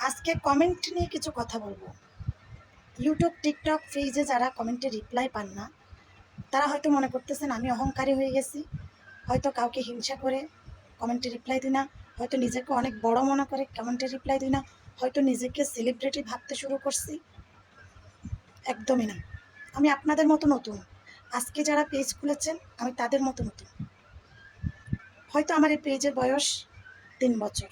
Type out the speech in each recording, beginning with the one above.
আজকে কমেন্ট নিয়ে কিছু কথা বলব। ইউটিউব টিকটক পেজে যারা কমেন্টে রিপ্লাই পান না, তারা হয়তো মনে করতেছেন আমি অহংকারী হয়ে গেছি, হয়তো কাউকে হিংসা করে কমেন্টে রিপ্লাই দিই না, হয়তো নিজেকে অনেক বড় মনে করে কমেন্টে রিপ্লাই দিই না, হয়তো নিজেকে সেলিব্রিটি ভাবতে শুরু করছি। একদমই না। আমি আপনাদের মতো নতুন। আজকে যারা পেজ খুলেছেন, আমি তাদের মতো নতুন। হয়তো আমার এই পেজের বয়স তিন বছর।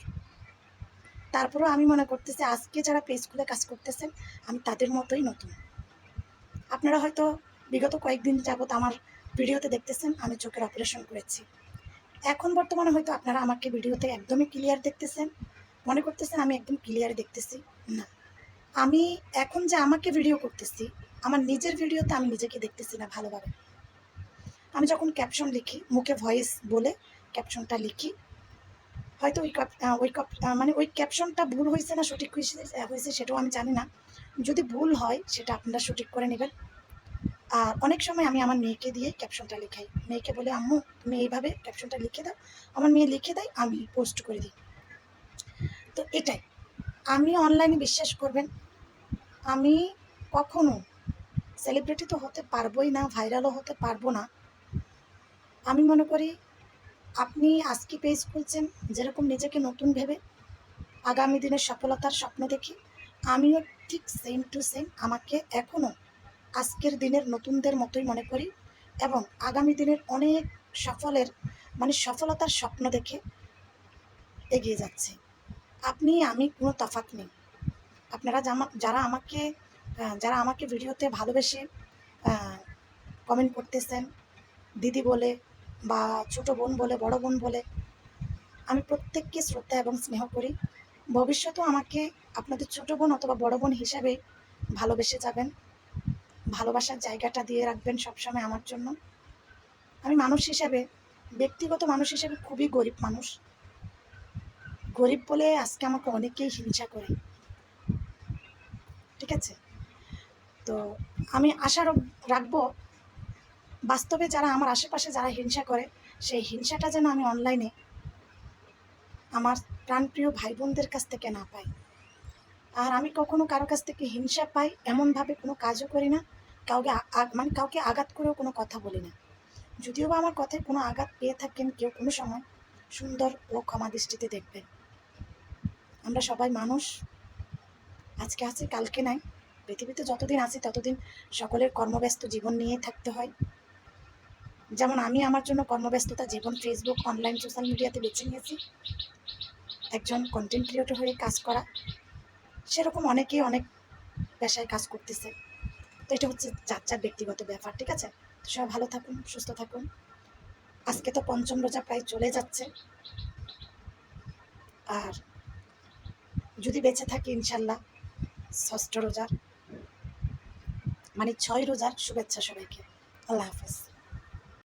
তারপরেও আমি মনে করতেছি, আজকে যারা পেজ খুলে কাজ করতেছেন, আমি তাদের মতোই নতুন। আপনারা হয়তো বিগত কয়েকদিন যাবত আমার ভিডিওতে দেখতেছেন, আমি চোখের অপারেশন করেছি। এখন বর্তমানে হয়তো আপনারা আমাকে ভিডিওতে একদমই ক্লিয়ার দেখতেছেন, মনে করতেছেন আমি একদম ক্লিয়ার দেখতেছি, না। আমি এখন যে আমাকে ভিডিও করতেছি, আমার নিজের ভিডিওতে আমি নিজেকে দেখতেছি না ভালোভাবে। আমি যখন ক্যাপশন লিখি, মুখে ভয়েস বলে ক্যাপশনটা লিখি হয়তো ওই ক্যাপ- ওই আহ, মানে ওই ক্যাপশনটা ভুল হয়েছে না সঠিক হয়েছে সেটাও আমি জানি না। যদি ভুল হয় সেটা আপনারা সঠিক করে নেবেন। আর অনেক সময় আমি আমার মেয়েকে দিয়ে ক্যাপশনটা লিখাই। মেয়েকে বলে আম্মু তুমি এইভাবে ক্যাপশনটা লিখে দাও। আমার মেয়ে লিখে দেয় আমি পোস্ট করে দিই। তো এটাই। আমি অনলাইনে বিশ্বাস করবেন আমি কখনো সেলিব্রিটি তো হতে পারবোই না ভাইরালও হতে পারব না। আমি মনে করি আপনি আজকে পেজ খুলছেন যেরকম নিজেকে নতুন ভেবে আগামী দিনের সফলতার স্বপ্ন দেখি, আমিও ঠিক সেম টু সেম আমাকে এখনও আজকের দিনের নতুনদের মতোই মনে করি এবং আগামী দিনের অনেক সফলের মানে সফলতার স্বপ্ন দেখে এগিয়ে যাচ্ছে। আপনি, আমি কোনো তফাৎ নেই। আপনারা যারা আমাকে যারা আমাকে ভিডিওতে ভালোবেসে কমেন্ট করতেছেন, দিদি বলে বা ছোট বোন বলে, বড় বোন বলে, আমি প্রত্যেককে শ্রদ্ধা এবং স্নেহ করি। ভবিষ্যতেও আমাকে আপনাদের ছোট বোন অথবা বড় বোন হিসাবে ভালোবেসে যাবেন। ভালোবাসার জায়গাটা দিয়ে রাখবেন সবসময় আমার জন্য। আমি মানুষ হিসাবে, ব্যক্তিগত মানুষ হিসেবে খুবই গরিব মানুষ। গরিব বলে আজকে আমাকে অনেকেই হিংসা করে। ঠিক আছে? তো আমি আশা রাখব বাস্তবে যারা আমার আশেপাশে যারা হিংসা করে, সেই হিংসাটা যেন আমি অনলাইনে আমার প্রাণপ্রিয় ভাই বোনদের কাছ থেকে না পাই। আর আমি কখনো কারও কাছ থেকে হিংসা পাই, এমনভাবে কোনো কাজও করি না, কাউকে মানে কাউকে আঘাত করেও কোনো কথা বলি না। যদিও বা আমার কথায় কোনো আঘাত পেয়ে থাকেন কেউ কোনো সময়, সুন্দর ও ক্ষমা দৃষ্টিতে দেখবেন। আমরা সবাই মানুষ, আজকে আছি, কালকে নাই, পৃথিবীতে যতদিন আছি ততদিন সকলের কর্মব্যস্ত জীবন নিয়ে থাকতে হয়। যেমন আমি আমার জন্য কর্মব্যস্ততা জীবন ফেসবুক অনলাইন সোশ্যাল মিডিয়াতে বেছে নিয়েছি। একজন কন্টেন্ট ক্রিয়েটর হয়ে কাজ করা। সেরকম অনেকেই অনেক পেশায় কাজ করতেছে। তো এটা হচ্ছে যার যার ব্যক্তিগত ব্যাপার, ঠিক আছে? তো সবাই ভালো থাকুন, সুস্থ থাকুন। আজকে তো পঞ্চম রোজা প্রায় চলে যাচ্ছে। আর যদি বেঁচে থাকি ইনশাল্লাহ, ষষ্ঠ রোজার মানে ছয় রোজার শুভেচ্ছা সবাইকে। আল্লাহ হাফেজ।